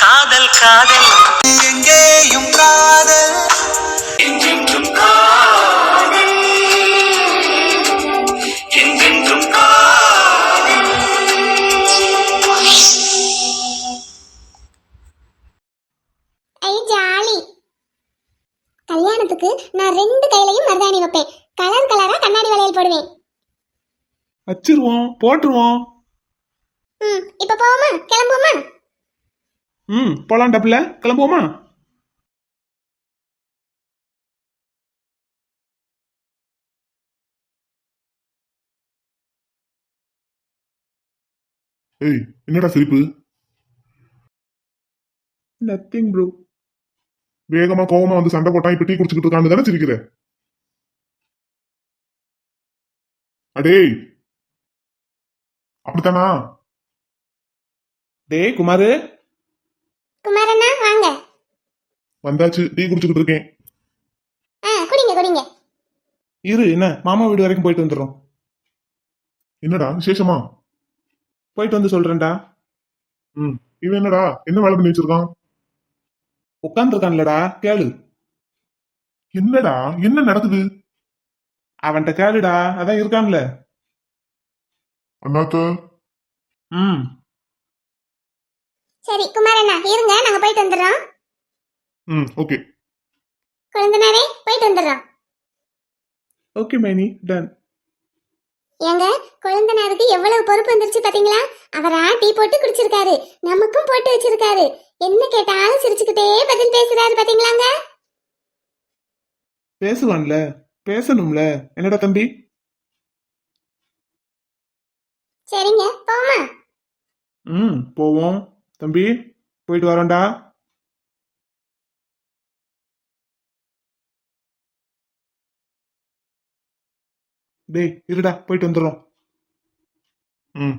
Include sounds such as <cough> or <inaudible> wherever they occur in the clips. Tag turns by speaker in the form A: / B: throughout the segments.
A: காதல் காதல்.
B: எங்கேயும் காதல்.
A: என்றென்றும் காதல். என்றென்றும் காதல்.
C: ஐ ஜாலி. கல்யாணத்துக்கு நான் ரெண்டு கையிலையும் மருதாணி வைப்பேன். கலர் கலரா கண்ணாடி வளையல் போடுவேன்.
D: வச்சிருவோம் போட்டுருவோம்.
C: ம் இப்போ போவோமா? கிளம்புவோமா?
D: ம் போலாம் டப்புல கிளம்புவோமா?
E: ஏய் என்னடா சிரிப்பு?
D: நத்திங் ப்ரோ
E: வேகமா கோவமா வந்து சண்டை போட்டா இப்ப டீ குடிச்சுக்கிட்டு இருக்கான்னு தானே சிரிக்கிற? அடேய் அப்படித்தானா?
D: டேய் குமாரு.
C: குமாரண்ணா வாங்க.
E: வந்தாச்சு டீ குடிச்சுக்கிட்டு இருக்கேன்.
C: ஆ குடிங்க குடிங்க.
D: இரு என்ன மாமா வீடு வரைக்கும் போயிட்டு வந்துடுறோம்.
E: என்னடா விசேஷமா?
D: போயிட்டு வந்து சொல்றேன்டா.
E: ம் இவன் என்னடா என்ன வேலை பண்ணி வச்சிருக்கான்?
D: உட்காந்துருக்கான்லடா கேளு.
E: என்னடா என்ன நடக்குது?
D: அவன்கிட்ட கேளுடா அதான் இருக்கான்ல.
E: அண்ணாத்த?
D: ம்.
C: சரி குமாரண்ணா இருங்க நாங்க போயிட்டு வந்துடுறோம்.
E: ம் ஓகே.
C: குழந்தனாரே போயிட்டு வந்துடுறோம்.
D: ஓகே மேனி டன்.
C: ஏங்க குழந்தனாருக்கு எவ்வளவு பொறுப்பு வந்துருச்சு பாத்தீங்களா? அவரா டீ போட்டு குடிச்சிருக்காரு நமக்கும் போட்டு வச்சிருக்காரு. என்ன கேட்டாலும் சிரிச்சுக்கிட்டே பதில் பேசுறாரு பாத்தீங்களாங்க?
D: பேசுவான்ல பேசணும்ல. என்னடா தம்பி?
C: சரிங்க போமா
D: ம் போவோம். தம்பி போயிட்டு வரோம்டா. டேய் இருடா போயிட்டு வந்துடுறோம்.
E: ம்.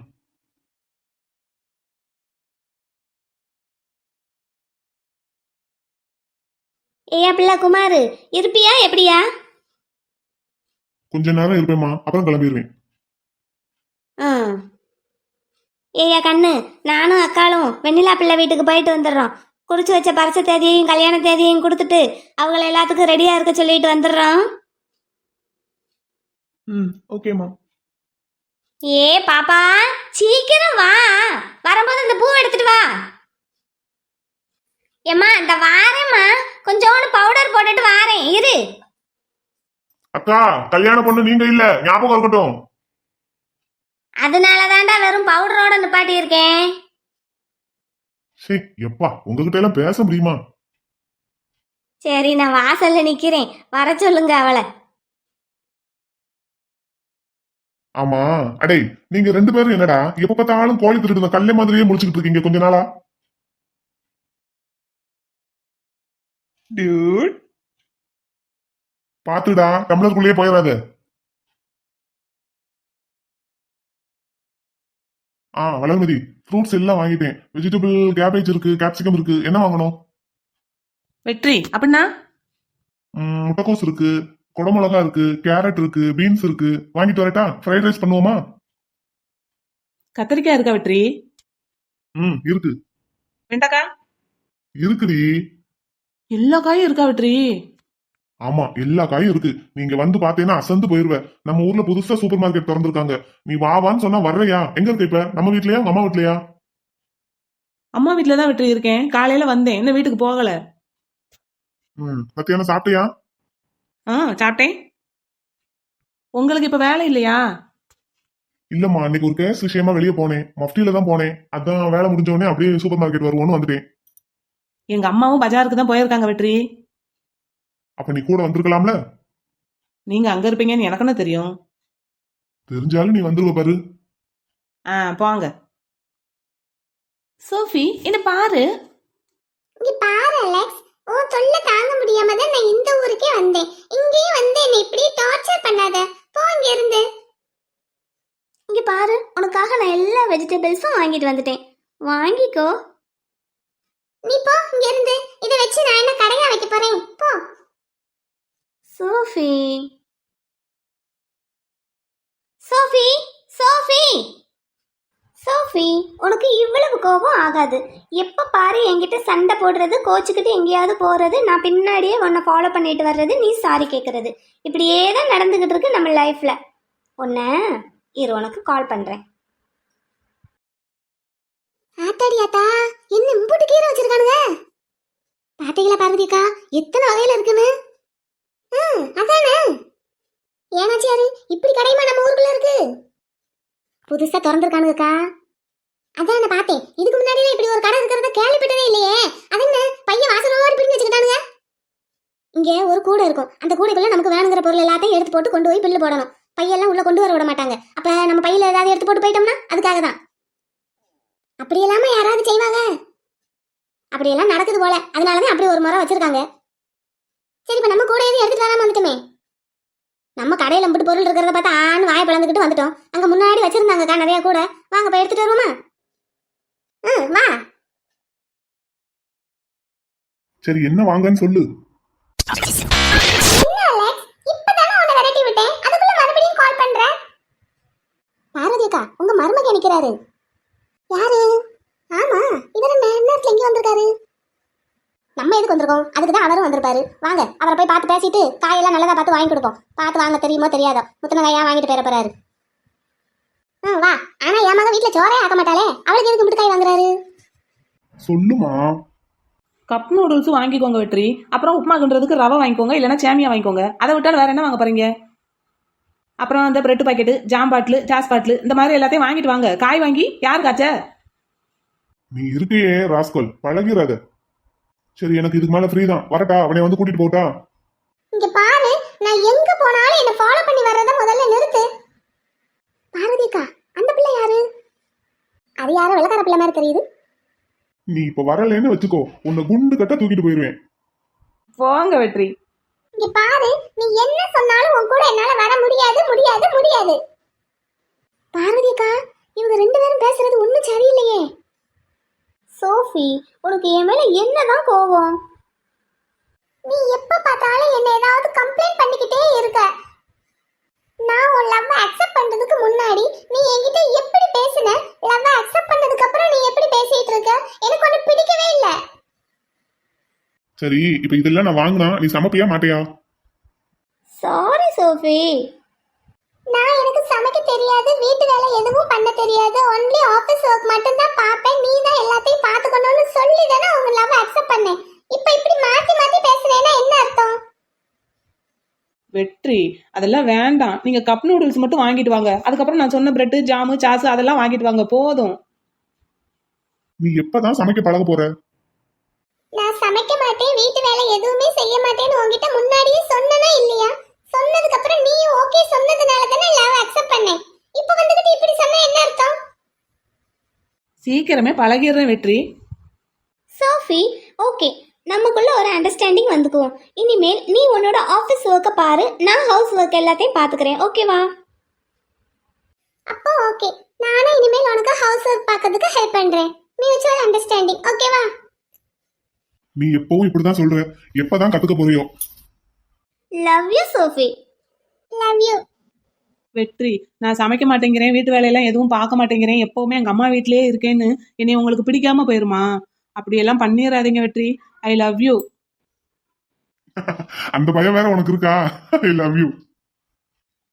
C: ஏயா பிள்ளை குமாரு இருப்பியா எப்படியா?
E: கொஞ்ச நேரம் இருப்பேம்மா அப்புறம் கிளம்பிடுவேன்.
C: ம் ஏய்யா கண்ணு நானும் அக்காளும் வெண்ணிலா பிள்ளை வீட்டுக்கு போயிட்டு வந்துடுறோம். குறிச்சு வச்ச பரிச தேதியையும் கல்யாண தேதியையும் கொடுத்துட்டு அவங்கள எல்லாத்துக்கும் ரெடியா இருக்க சொல்லிட்டு வந்துடுறோம்.
D: ம் ஓகேம்மா
C: ஏ பாப்பா சீக்கிரம் வா. வரும்போது இந்த பூ எடுத்துட்டு வா. ஏம்மா இந்த வாரேம்மா கொஞ்சோண்டு பவுடர் போட்டுட்டு வாரேன். இரு.
E: அக்கா கல்யாண பொண்ணு நீங்க இல்ல ஞாபகம் இருக்கட்டும்.
C: அதனால தாண்டா வெறும் பவுடரோட நிப்பாட்டி இருக்கேன்
E: சே எப்பா உங்ககிட்ட எல்லாம் பேச முடியுமா?
C: சரி நான் வாசல்ல நிக்கிறேன். வர சொல்லுங்க அவளை.
E: ஆமா. அடே நீங்க ரெண்டு பேரும் என்னடா? எப்ப பார்த்தாலும் கோழி திருட்டு கல்லை மாதிரியே முடிச்சுக்கிட்டு இருக்கீங்க கொஞ்ச நாளா?
D: டியூட்
E: பாத்துடா டம்ளருக்குள்ளேயே போயிடாத. ஆ வளர்மதி ஃப்ரூட்ஸ் எல்லாம் வாங்கிட்டேன். வெஜிடபிள் கேபேஜ் இருக்கு கேப்சிகம் இருக்கு. என்ன வாங்கணும்?
F: வெற்றி அப்படின்னா?
E: முட்டைக்கோஸ் இருக்கு குடமிளகா இருக்கு கேரட் இருக்கு பீன்ஸ் இருக்கு. வாங்கிட்டு வரட்டா? ஃப்ரைட் ரைஸ் பண்ணுவோமா?
F: கத்திரிக்காய் இருக்கா வெற்றி?
E: ம் இருக்கு.
F: வெண்டைக்காய்?
E: இருக்குடி.
F: எல்லா காயும் இருக்கா வெற்றி?
E: ஆமா எல்லா காயும் இருக்கு. நீங்க வந்து பாத்தீங்கன்னா அசந்து போயிருவ. நம்ம ஊர்ல புதுசா சூப்பர் மார்க்கெட் திறந்திருக்காங்க. நீ வா வான்னு சொன்னா வர்றையா? எங்க இருக்க இப்ப? நம்ம வீட்லயா? உங்க அம்மா வீட்லயா?
F: அம்மா வீட்டில தான் வெற்றி இருக்கேன் காலையில வந்தேன். இன்னும் வீட்டுக்கு போகல.
E: ம் மத்தியானம் சாப்பிட்டியா?
F: ஆ சாப்பிட்டேன். உங்களுக்கு இப்ப வேலை இல்லையா?
E: இல்லம்மா இன்னைக்கு ஒரு கேஸ் விஷயமா வெளியே போனேன். மஃப்டியில தான் போனேன். அதான் வேலை முடிஞ்ச உடனே அப்படியே சூப்பர் மார்க்கெட் வருவோன்னு வந்துட்டேன்.
F: எங்க அம்மாவும் பஜாருக்கு தான் போயிருக்காங்க வெற்றி.
E: அப்ப நீ கூட வந்திருக்கலாம்ல?
F: நீங்க அங்க இருப்பீங்கன்னு எனக்குன்னு தெரியும்?
E: தெரிஞ்சாலும் நீ வந்துருவ பாரு.
F: ஆ போங்க. சோஃபி என்ன பாரு.
C: இங்க பாரு அலெக்ஸ். ஓ தொல்லை தாங்க முடியாம தான் நான் இந்த ஊருக்கே வந்தேன். இங்கேயும் வந்து என்னை இப்படி டார்ச்சர் பண்ணாத. போ இங்க இருந்து இங்க பாரு உனக்காக நான் எல்லா வெஜிடபிள்ஸும் வாங்கிட்டு வந்துட்டேன். வாங்கிக்கோ. நீ போ இங்க இருந்து இதை வச்சு நான் என்ன கடையா வைக்க போறேன்? போ. சோஃபி. Sophie Sophie. சோஃபி உனக்கு இவ்வளவு கோபம் ஆகாது. எப்போ பாரு என்கிட்ட சண்டை போடுறது கோச்சுக்கிட்டு எங்கேயாவது போகிறது நான் பின்னாடியே உன்னை ஃபாலோ பண்ணிட்டு வர்றது நீ சாரி கேட்குறது இப்படியே தான் நடந்துக்கிட்டு இருக்கு நம்ம லைஃப்பில் உன்னை இரு உனக்கு கால் பண்ணுறேன் ஆத்தாடி ஆத்தா என்ன இம்புட்டு கீரை வச்சிருக்கானுங்க? பாத்தீங்களா பார்வதிக்கா எத்தனை வகையில் இருக்குன்னு? அதானே. ஏனாச்சியாரு இப்படி கடையுமா நம்ம ஊருக்குள்ள இருக்கு? புதுசா திறந்துருக்கானுங்கக்கா. அதான் நான் பார்த்தேன். இதுக்கு முன்னாடி இப்படி ஒரு கடை இருக்கிறத கேள்விப்பட்டதே இல்லையே. அது என்ன? பையன் வாசனோடு பிடிங்கி வச்சுக்கிட்டானுங்க. இங்க ஒரு கூடை இருக்கும். அந்த கூடைக்குள்ள நமக்கு வேணுங்கிற பொருள் எல்லாத்தையும் எடுத்து போட்டு கொண்டு போய் பில்லு போடணும். பையெல்லாம் உள்ள கொண்டு வர விட மாட்டாங்க. அப்ப நம்ம பையில ஏதாவது எடுத்து போட்டு போயிட்டோம்னா அதுக்காக தான். அப்படி இல்லாம யாராவது செய்வாங்க? அப்படியெல்லாம் நடக்குது போல. அதனாலதான் அப்படி ஒரு முறை வச்சிருக்காங்க. சரி இப்ப நம்ம கூட எதுவும் எடுத்துட்டு வந்துட்டோமே. நம்ம கடையில அம்பிட்டு பொருள் இருக்கிறத பார்த்தா ஆண் வாயை பிளந்துக்கிட்டு வந்துட்டோம். அங்க முன்னாடி வச்சிருந்தாங்கக்கா நிறைய கூட. வாங்க போய் எடுத்துட்டு வருவோமா? ம் வா.
E: சரி என்ன வாங்கன்னு சொல்லு.
C: அக்கா உங்க மருமக நிக்கிறாரு யாரு? ஆமா இவர் என்ன நேரத்துல எங்க வந்திருக்காரு? நம்ம எதுக்கு வந்திருக்கோம்? அதுக்கு தான் அவரும் வந்திருப்பாரு. வாங்க அவரை போய் பார்த்து பேசிட்டு காயெல்லாம் நல்லதா பார்த்து வாங்கி கொடுப்போம். பார்த்து வாங்க தெரியுமோ தெரியாதோ. முத்தின காயா வாங்கிட்டு போயிட போறாரு? ஆ வா. ஆனா என் மக வீட்டுல சோறே ஆக்க மாட்டாளே. அவளுக்கு எதுக்கு இப்படி காய் வாங்குறாரு?
E: சொல்லுமா?
F: கப் நூடுல்ஸ் வாங்கிக்கோங்க வெற்றி. அப்புறம் உப்புமா கிண்டுறதுக்கு ரவை வாங்கிக்கோங்க இல்லைன்னா சேமியா வாங்கிக்கோங்க. அதை விட்டால் வேற என்ன வாங்க போறீங்க? அப்புறம் அந்த bread packet jam bottle sauce bottle இந்த மாதிரி எல்லாத்தையும் வாங்கிட்டு வாங்க. காய் வாங்கி யார் காய்ச்ச?
E: நீ இருக்கையே ராஸ்கல் பழகிறாத சரி எனக்கு இதுக்கு மேல ஃப்ரீ தான். வரட்டா அவனை வந்து கூட்டிட்டு போட்டா.
C: இங்க பாரு நான் எங்க போனாலும் என்ன ஃபாலோ பண்ணி வர்றத முதல்ல நிறுத்து. பார்வதிக்கா அந்த பிள்ளை யாரு? அது யாரோ வெள்ளக்கார பிள்ளை மாதிரி தெரியுது.
E: நீ இப்ப வரலைன்னு வச்சுக்கோ உன்னை குண்டு கட்ட தூக்கிட்டு போயிருவேன்.
F: போங்க வெற்றி.
C: இங்க பாரு நீ என்ன சொன்னாலும் உன் கூட என்னால வர முடியாது முடியாது முடியாது. பார்வதிக்கா இவங்க ரெண்டு பேரும் பேசுறது ஒண்ணும் சரியில்லையே. சோஃபி உனக்கு என் மேல என்னதான் கோவம்? நீ எப்ப பார்த்தாலும் என்ன ஏதாவது கம்ப்ளைண்ட் பண்ணிக்கிட்டே இருக்க. நான் உன் லவ் அக்செப்ட் பண்றதுக்கு முன்னாடி நீ என்கிட்ட எப்படி பேசுன? லவ் அக்செப்ட் பண்ணதுக்கு அப்புறம் நீ எப்படி பேசிட்டு இருக்க? எனக்கு ஒண்ணு பிடிக்கவே இல்ல.
E: சரி இப்ப இதெல்லாம் நான் வாங்கினா நீ சமைப்பியா மாட்டியா?
C: Sorry Sophie. நான் எனக்கு சமைக்க தெரியாது வீட்டு வேலை எதுவும் பண்ண தெரியாது. ஒன்லி ஆபீஸ் ஒர்க் மட்டும் தான் பார்ப்பேன். நீ தான் எல்லாத்தையும் பார்த்துக்கணும்னு சொல்லி தானே உங்க லவ் அக்செப்ட் பண்ணேன். இப்போ இப்படி மாத்தி மாத்தி பேசுறேன்னா என்ன அர்த்தம்?
F: வெற்றி. அதெல்லாம் வேண்டாம். நீங்க கப் நூடுல்ஸ் மட்டும் வாங்கிட்டு வாங்க. அதுக்கப்புறம் நான் சொன்ன பிரெட் ஜாமு சாஸ் அதெல்லாம் வாங்கிட்டு வாங்க. போதும்.
E: நீ எப்பதான் சமைக்க பழக போற?
C: நான் சமைக்க மாட்டேன். வீட்டு வேலை எதுவுமே செய்ய மாட்டேன்னு உன்கிட்ட முன்னாடியே சொன்னனா இல்லையா சொன்னதுக்கு அப்புறம் நீயும் ஓகே சொன்னதுனால தானே லவ் அக்செப்ட் பண்ணேன் இப்போ வந்துகிட்டு இப்படி சொன்னா என்ன அர்த்தம்
F: சீக்கிரமே பழகிடுறேன் வெற்றி.
C: Sophie okay. நமக்குள்ள ஒரு அண்டர்ஸ்டாண்டிங் வந்துக்குவோம். இனிமேல் நீ உன்னோட ஆஃபீஸ் ஒர்க்கை பாரு. நான் ஹவுஸ் ஒர்க் எல்லாத்தையும் பார்த்துக்கிறேன் ஓகேவா அப்போ ஓகே நானும் இனிமேல் உனக்கு ஹவுஸ் ஒர்க் பார்க்கறதுக்கு ஹெல்ப் பண்றேன். மியூச்சுவல் அண்டர்ஸ்டாண்டிங் ஓகேவா
E: நீ எப்பவும் இப்படிதான் சொல்ற. எப்பதான் கத்துக்க போறியோ?
C: Love you Sophie. Love you
F: Vetri. நான் சமைக்க மாட்டேங்கிறேன் வீட்டு வேலையெல்லாம் எதுவும் பார்க்க மாட்டேங்கிறேன் எப்பவுமே எங்க அம்மா வீட்லயே இருக்கேன்னு என்னை உங்களுக்கு பிடிக்காம போயிருமா? அப்படியெல்லாம் பண்ணிடாதீங்க வெற்றி. ஐ லவ் யூ
E: அந்த பயம் வேற உனக்கு இருக்கா? I love you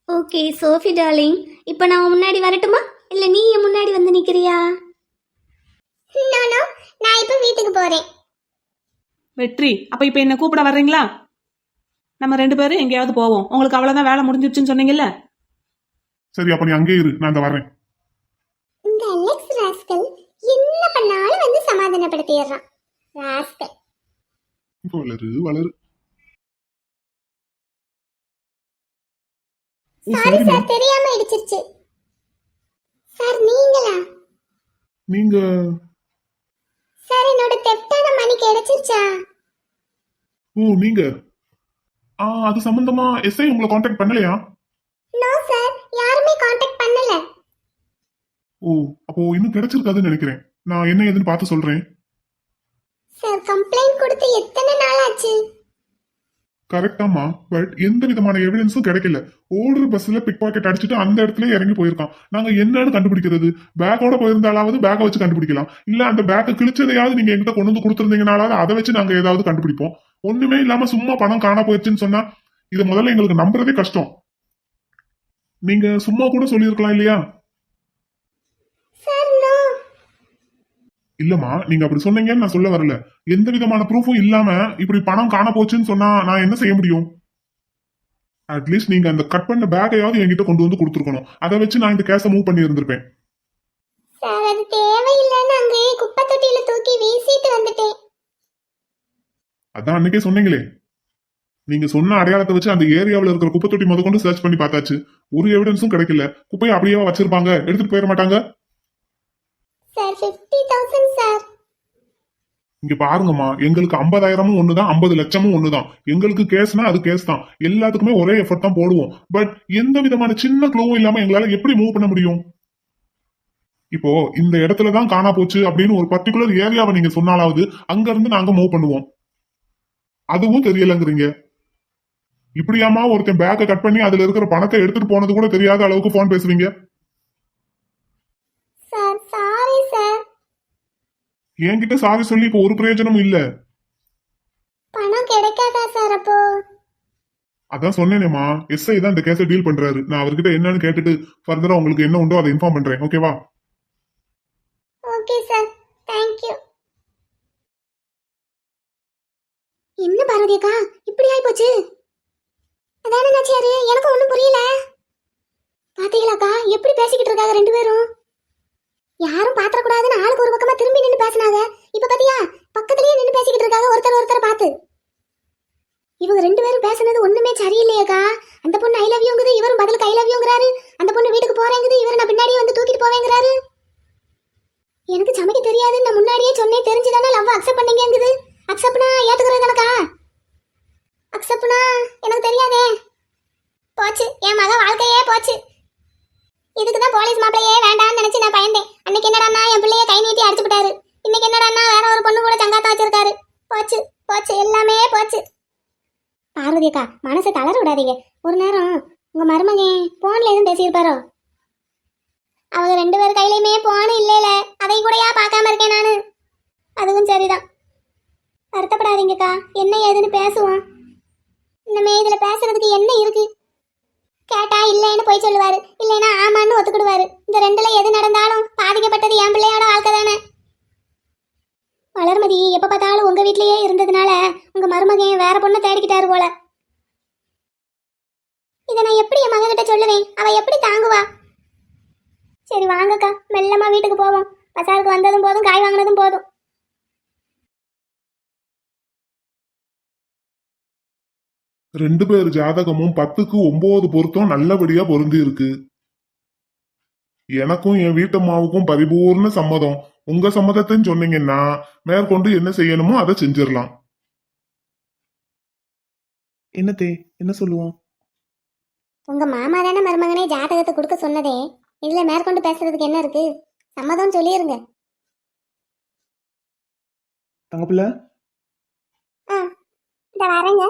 C: okay Sophie darling இப்போ நான் முன்னாடி வரட்டுமா? இல்ல நீ என் முன்னாடி வந்து நிக்கிறியா? நானோ நான் இப்போ வீட்டுக்கு போறேன்.
F: வெற்றி அப்ப இப்ப என்ன கூப்பிட வர்றீங்களா? நம்ம ரெண்டு பேரும் எங்கேயாவது போவோம். உங்களுக்கு அவ்வளவுதான் வேலை முடிஞ்சிருச்சுன்னு சொன்னீங்கல்ல?
E: சரி அப்ப நீ அங்கே இரு. நான் இந்த வரேன்
C: இந்த அலெக்ஸ் ராஸ்கல் என்ன பண்ணாலும் வந்து சமாதானப்படுத்திடுறான். ராஸ்கல்
E: வளரு வளரு.
C: சாரி சார் தெரியாம இடிச்சிருச்சு. சார் நீங்களா?
E: நீங்க?
C: சார் என்னோட தெஃப்டான மணி கிடைச்சிருச்சா
E: ஓ நீங்க? ஆ அது சம்பந்தமா எஸ்ஐ உங்களை காண்டாக்ட் பண்ணலையா?
C: நோ சார் யாருமே காண்டாக்ட் பண்ணல.
E: ஓ அப்போ இன்னும் கிடைச்சிருக்காதுன்னு நினைக்கிறேன். நான் என்ன ஏதுன்னு பார்த்து சொல்றேன்.
C: சார் கம்ப்ளைண்ட் கொடுத்து எத்தனை நாள் ஆச்சு
E: கரெக்டாமா பட் எந்த விதமான எவிடன்ஸும் கிடைக்கல. ஓடுற பஸ்ல பிக் பாக்கெட் அடிச்சுட்டு அந்த இடத்துல இறங்கி போயிருக்கான். நாங்க என்னன்னு கண்டுபிடிக்கிறது? பேக்கோட போயிருந்தாலாவது பேக்கை வச்சு கண்டுபிடிக்கலாம். இல்ல அந்த பேக்கை கிழிச்சதையாவது நீங்க எங்கிட்ட கொண்டு வந்து கொடுத்துருந்தீங்கனாலாவது அதை வச்சு நாங்க ஏதாவது கண்டுபிடிப்போம். ஒண்ணுமே இல்லாம சும்மா பணம் காணா போயிருச்சுன்னு சொன்னா இதை முதல்ல எங்களுக்கு நம்புறதே கஷ்டம். நீங்க சும்மா கூட சொல்லியிருக்கலாம் இல்லையா? இல்லம்மா நீங்க அப்படி சொன்னீங்கன்னு நான் சொல்ல வரல. எந்த விதமான ப்ரூஃபும் இல்லாம இப்படி பணம் காண போச்சுன்னு சொன்னா நான் என்ன செய்ய முடியும்? அட்லீஸ்ட் நீங்க அந்த கட் பண்ண பேக்கையாவது என்கிட்ட கொண்டு வந்து கொடுத்துருக்கணும். அதை வச்சு நான் இந்த கேஸை மூவ் பண்ணி இருந்திருப்பேன்.
C: சார் அது தேவையில்லைன்னு அங்கேயே குப்பை தொட்டியில தூக்கி வீசிட்டு வந்துட்டேன்.
E: அதான் அன்னைக்கே சொன்னீங்களே. நீங்க சொன்ன அடையாளத்தை வச்சு அந்த ஏரியாவில் இருக்கிற குப்பை தொட்டி முத கொண்டு சர்ச் பண்ணி பார்த்தாச்சு. ஒரு எவிடன்ஸும் கிடைக்கல. குப்பையை அப்படியே வச்சிருப்பாங்க? எடுத்துட்டு போயிட மாட்டாங்க? இங்க பாருங்கம்மா. எங்களுக்கு ஐம்பதாயிரமும் ஒண்ணுதான் ஐம்பது லட்சமும் ஒண்ணுதான். எங்களுக்கு கேஸ்னா அது கேஸ் தான். எல்லாத்துக்குமே ஒரே எஃபர்ட் தான் போடுவோம். பட் எந்த விதமான சின்ன க்ளோவும் இல்லாம எங்களால எப்படி மூவ் பண்ண முடியும்? இப்போ இந்த இடத்துல தான் காணா போச்சு அப்படின்னு ஒரு பர்டிகுலர் ஏரியாவை நீங்க சொன்னாலாவது அங்க இருந்து நாங்க மூவ் பண்ணுவோம். அதுவும் தெரியலங்கிறீங்க. இப்படியாமா ஒருத்தன் பேக்கை கட் பண்ணி அதுல இருக்கிற பணத்தை எடுத்துட்டு போனது கூட தெரியாத அளவுக்கு போன் பேசுவீங்க?
C: சார் சாரி சார்
E: என்கிட்ட சாரி சொல்லி இப்போ ஒரு பிரயோஜனமும் இல்ல.
C: பணம் கிடைக்காதா சார் அப்போ?
E: அதான் சொன்னேனேமா எஸ்ஐ தான் இந்த கேஸை டீல் பண்றாரு. நான் அவர்கிட்ட என்னன்னு கேட்டுட்டு ஃபர்தரா உங்களுக்கு என்ன உண்டோ அதை இன்ஃபார்ம் பண்றேன். ஓகேவா
C: ஓகே சார் தேங்க்யூ என்ன பாரதியக்கா இப்படி ஆயி போச்சு அதானே நாச்சியாரு எனக்கு ஒன்றும் புரியல பாத்தீங்களாக்கா எப்படி பேசிக்கிட்டு இருக்காங்க ரெண்டு பேரும். யாரும் பாத்திரக்கூடாதுன்னு ஆளுக்கு ஒரு பக்கமா திரும்பி நின்று பேசினாங்க. இப்ப பாத்தியா பக்கத்துலயே நின்று பேசிக்கிட்டு இருக்காங்க. ஒருத்தர் ஒருத்தர் பார்த்து. இவங்க ரெண்டு பேரும் பேசுனது ஒண்ணுமே சரியில்லையேக்கா. அந்த பொண்ணு ஐ லவ் யூங்குது இவரும் பதிலுக்கு ஐ லவ் யூங்கிறாரு அந்த பொண்ணு வீட்டுக்கு போறேங்குது இவர் நான் பின்னாடியே வந்து தூக்கிட்டு போவேங்கிறாரு. எனக்கு சமைக்க தெரியாதுன்னு நான் முன்னாடியே சொன்னே தெரிஞ்சுதானே லவ் அக்செப்ட் பண்ணீங்கங்குது. அக்செப்ட்னா ஏத்துக்கிறது கணக்கா? அக்செப்ட்னா எனக்கு தெரியாதே. போச்சு என் மக வாழ்க்கையே போச்சு. இதுக்கு தான் போலீஸ் மாப்பிளையே வேண்டாம்னு நினைச்சு நான் பயந்தேன். அன்னைக்கு என்னடா என் பிள்ளைய கை நீட்டி அடிச்சு விட்டாரு. இன்னைக்கு என்னடான்னா வேற ஒரு பொண்ணு கூட சங்காத்தா வச்சிருக்காரு. போச்சு போச்சு எல்லாமே போச்சு. பார்வதி அக்கா மனசை தளர விடாதீங்க. ஒரு நேரம் உங்க மருமக போன்ல எதுவும் பேசியிருப்பாரோ? அவங்க ரெண்டு பேர் கையிலயுமே போன் இல்லைல. அதை கூடயா பார்க்காம இருக்கேன் நானு. அதுவும் சரிதான். வருத்தப்படாதீங்கக்கா என்ன ஏதுன்னு பேசுவோம். இனிமே இதுல பேசுறதுக்கு என்ன இருக்கு? கேட்டா இல்லைன்னு போய் சொல்லுவாரு. இல்லைன்னா ஆமான்னு ஒத்துக்கிடுவாரு. இந்த ரெண்டுல எது நடந்தாலும் பாதிக்கப்பட்டது என் பிள்ளையோட வாழ்க்கை தானே. வளர்மதி எப்ப பார்த்தாலும் உங்க வீட்லயே இருந்ததுனால உங்க மருமகன் வேற பொண்ணை தேடிக்கிட்டாரு போல. இதை நான் எப்படி என் மகன்கிட்ட சொல்லுவேன்? அவ எப்படி தாங்குவா? சரி வாங்கக்கா. மெல்லமா வீட்டுக்கு போவோம். பசாருக்கு வந்ததும் போதும் காய் வாங்கினதும் போதும்.
E: ரெண்டு பேர் ஜாதகமும் பத்துக்கு ஒன்பது பொருத்தம் நல்லபடியா பொருந்தி இருக்கு எனக்கும் என் வீட்டம்மாவுக்கும் பரிபூர்ண சம்மதம். உங்க சம்மதத்தைன்னு சொன்னீங்கன்னா மேற்கொண்டு என்ன செய்யணுமோ அதை செஞ்சிடலாம்
D: என்னத்தே என்ன சொல்லுவோம்?
C: உங்க மாமா தானே மருமகனே ஜாதகத்தை கொடுக்க சொன்னதே. இதுல மேற்கொண்டு பேசுறதுக்கு என்ன இருக்கு? சம்மதம் சொல்லிருங்க.
D: தங்கப்பிள்ள?
C: இந்த வரேங்க.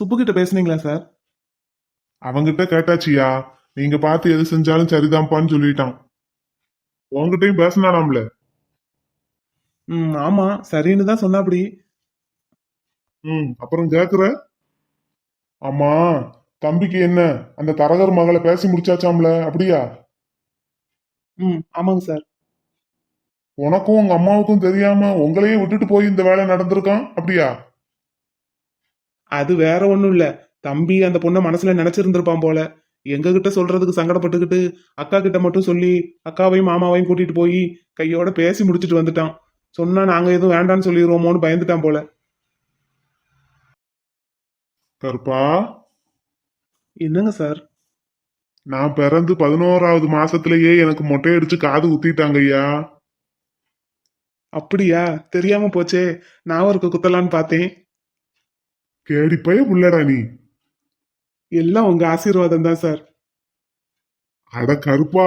D: சுப்பு கிட்ட பேசுனீங்களா சார்
E: அவங்கிட்ட கேட்டாச்சியா? நீங்க பார்த்து எது செஞ்சாலும் சரிதான்ப்பான்னு சொல்லிட்டான். உங்ககிட்டயும் பேசினானாம்ல?
D: ம் ஆமா சரின்னு தான் சொன்னா அப்படி
E: ம் அப்புறம் கேக்குற? ஆமா தம்பிக்கு என்ன? அந்த தரகர் மகளை பேசி முடிச்சாச்சாம்ல அப்படியா?
D: ம் ஆமாங்க சார்
E: உனக்கும் உங்க அம்மாவுக்கும் தெரியாம உங்களையே விட்டுட்டு போய் இந்த வேலை நடந்திருக்கான் அப்படியா?
D: அது வேற ஒண்ணும் இல்ல. தம்பி அந்த பொண்ணை மனசுல நினைச்சிருந்திருப்பான் போல. எங்க கிட்ட சொல்றதுக்கு சங்கடப்பட்டுக்கிட்டு அக்கா கிட்ட மட்டும் சொல்லி அக்காவையும் மாமாவையும் கூட்டிட்டு போய் கையோட பேசி முடிச்சிட்டு வந்துட்டான். சொன்னா நாங்க எதுவும் வேண்டாம்னு சொல்லிடுவோமோன்னு பயந்துட்டான் போல.
E: கருப்பா?
D: என்னங்க சார்?
E: நான் பிறந்து பதினோராவது மாசத்திலேயே எனக்கு மொட்டையடிச்சு காது குத்திட்டாங்க ஐயா.
D: அப்படியா? தெரியாம போச்சே. நான் ஒரு குத்தலான்னு பார்த்தேன்.
E: கேடிப்பைய புள்ளடா நீ.
D: எல்லாம் உங்க ஆசீர்வாதம் தான் சார்.
E: அட கருப்பா.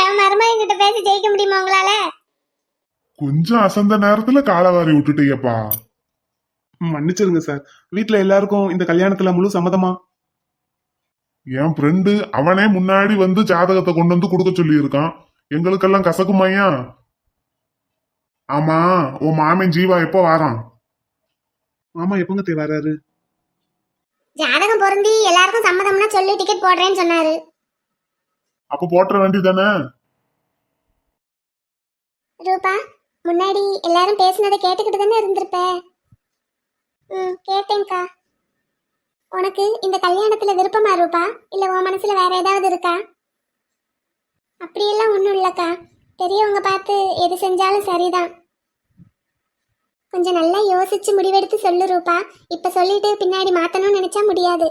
C: என் மருமகன் கிட்ட பேசி ஜெயிக்க முடியுமா உங்களால?
E: கொஞ்சம் அசந்த நேரத்துல காலவாரி விட்டுட்டியப்பா.
D: மன்னிச்சிருங்க சார். வீட்ல எல்லாருக்கும் இந்த கல்யாணத்துல முழு சம்மதமா?
E: என் ஃப்ரெண்டு அவனே முன்னாடி வந்து ஜாதகத்தை கொண்டு வந்து கொடுக்க சொல்லி இருக்கான் எங்களுக்கெல்லாம் கசக்குமாய்யா? ஆமா உன் மாமன் ஜீவா எப்போ வாரான்?
D: மாமா எப்பங்க தே வராரு?
C: ஜாதகம் பொருந்தி எல்லாருக்கும் சம்மதம்னா சொல்லி டிக்கெட் போடுறேன்னு சொன்னாரு.
E: அப்ப போட்டுற வேண்டியதானே
C: ரூபா முன்னாடி எல்லாரும் பேசுனதை கேட்டுக்கிட்டு தானே இருந்திருப்ப? ம் கேட்டேன்க்கா. உனக்கு இந்த கல்யாணத்துல விருப்பமா ரூபா? இல்ல உன் மனசுல வேற ஏதாவது இருக்கா? அப்படியெல்லாம் ஒன்றும் இல்லக்கா. பெரியவங்க பார்த்து எது செஞ்சாலும் சரிதான். கொஞ்சம் நல்லா யோசிச்சு முடிவெடுத்து சொல்லு ரூபா. இப்ப சொல்லிட்டு பின்னாடி மாத்தணும்னு நினைச்சா முடியாது.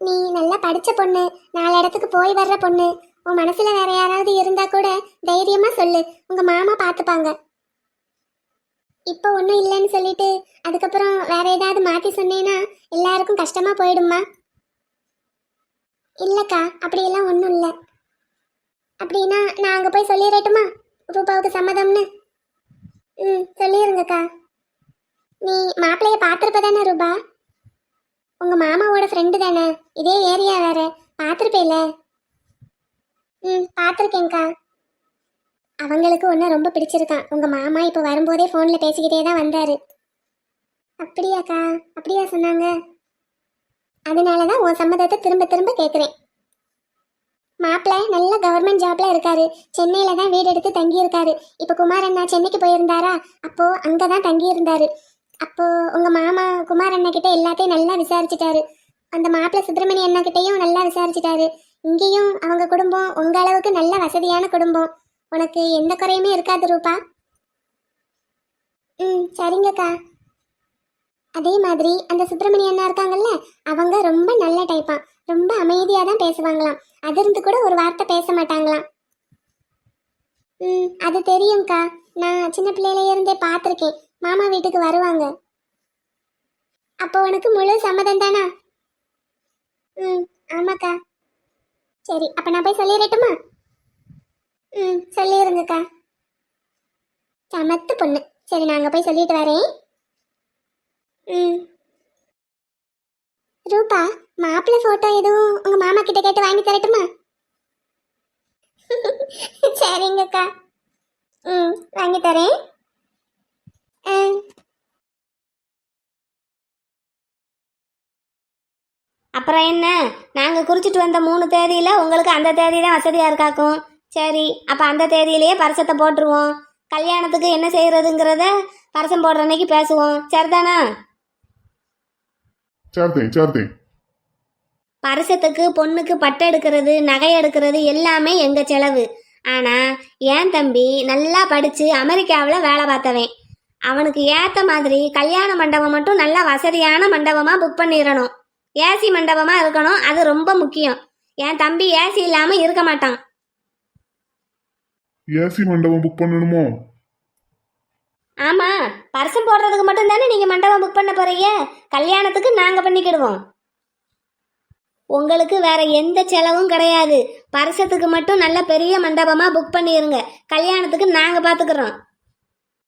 C: நீ நல்லா படிச்ச பொண்ணு நாலு இடத்துக்கு போய் வர்ற பொண்ணு. உன் மனசுல வேற யாராவது இருந்தா கூட தைரியமா சொல்லு. உங்க மாமா பாத்துப்பாங்க. இப்போ ஒன்றும் இல்லைன்னு சொல்லிட்டு அதுக்கப்புறம் வேற ஏதாவது மாற்றி சொன்னேன்னா எல்லாருக்கும் கஷ்டமா போயிடுமா இல்லைக்கா அப்படியெல்லாம் ஒன்றும் இல்லை. அப்படின்னா நான் அங்கே போய் சொல்லிடட்டுமா? ரூபாவுக்கு சம்மதம்னு? ம் சொல்லிடுங்கக்கா நீ மாப்பிள்ளைய பார்த்துருப்ப தானே ரூபா? உங்க மாமாவோட ஃப்ரெண்டு தானே. இதே ஏரியா வேற. பார்த்துருப்பேல? ம் பார்த்துருக்கேங்க்கா அவங்களுக்கு ஒன்று ரொம்ப பிடிச்சிருக்கான். உங்கள் மாமா இப்போ வரும்போதே ஃபோனில் பேசிக்கிட்டே தான் வந்தார். அப்படியாக்கா? அப்படியா சொன்னாங்க? அதனால தான் உன் சம்மதத்தை திரும்ப திரும்ப கேட்குறேன் மாப்பிள்ளை நல்ல கவர்மெண்ட் ஜாப்ல இருக்காரு. சென்னையில தான் வீடு எடுத்து தங்கி இருக்காரு இப்போ குமாரண்ணா சென்னைக்கு போயிருந்தாரா? அப்போ அங்கே தான் தங்கி இருந்தாரு அப்போ உங்க மாமா குமாரண்ணா கிட்ட எல்லாத்தையும் நல்லா விசாரிச்சிட்டாரு. அந்த மாப்பிள்ள சுப்பிரமணிய அண்ணா கிட்டையும் நல்லா விசாரிச்சிட்டாரு. இங்கேயும் அவங்க குடும்பம் உங்க அளவுக்கு நல்ல வசதியான குடும்பம். உனக்கு எந்த குறையுமே இருக்காது ரூபா. ம் சரிங்கக்கா. அதே மாதிரி அந்த சுப்பிரமணிய அண்ணா இருக்காங்கல்ல அவங்க ரொம்ப நல்ல டைப்பா ரொம்ப அமைதியாக தான் பேசுவாங்களாம். அதிர்ந்து கூட ஒரு வார்த்தை பேச மாட்டாங்களாம். ம் அது தெரியும்க்கா. நான் சின்ன பிள்ளையில இருந்தே பார்த்துருக்கேன். மாமா வீட்டுக்கு வருவாங்க. அப்போ உனக்கு முழு சம்மதம் தானா? ம் ஆமாக்கா. சரி அப்போ நான் போய் சொல்லிடட்டுமா? ம் சொல்லிடுங்கக்கா சமத்து பொண்ணு. சரி நான் அங்கே போய் சொல்லிட்டு வரேன். ம். ரூபா மாப்பிள்ளை ஃபோட்டோ எதுவும் உங்கள் மாமா கிட்ட கேட்டு வாங்கி தரட்டுமா? <laughs> சரிங்கக்கா. ம் வாங்கி தரேன். ஆ.
G: அப்புறம் என்ன? நாங்கள் குறிச்சிட்டு வந்த மூணு தேதியில் உங்களுக்கு அந்த தேதி தான் வசதியாக இருக்காக்கும். சரி அப்போ அந்த தேதியிலேயே பரிசத்தை போட்டுருவோம். கல்யாணத்துக்கு என்ன செய்கிறதுங்கிறத பரிசம் போடுற அன்னைக்கு பேசுவோம். சரிதானா?
E: சேர்த்தேன் சேர்த்தேன்
G: பரிசத்துக்கு பொண்ணுக்கு பட்டு எடுக்கிறது நகை எடுக்கிறது எல்லாமே எங்கள் செலவு. ஆனால் என் தம்பி? நல்லா படித்து அமெரிக்காவில் வேலை பார்த்தவன். அவனுக்கு ஏற்ற மாதிரி கல்யாண மண்டபம் மட்டும் நல்லா வசதியான மண்டபமாக புக் பண்ணிடணும். ஏசி மண்டபமாக இருக்கணும் அது ரொம்ப முக்கியம். என் தம்பி ஏசி இல்லாமல் இருக்க மாட்டான்.
E: ஏசி மண்டபம் புக் பண்ணணுமோ?
G: ஆமாம் பரிசம் போடுறதுக்கு மட்டும் தானே நீங்கள் மண்டபம் புக் பண்ண போகிறீங்க கல்யாணத்துக்கு நாங்கள் பண்ணிக்கிடுவோம். உங்களுக்கு வேற எந்த செலவும் கிடையாது. பரிசத்துக்கு மட்டும் நல்ல பெரிய மண்டபமாக புக் பண்ணிடுங்க கல்யாணத்துக்கு நாங்கள் பார்த்துக்குறோம்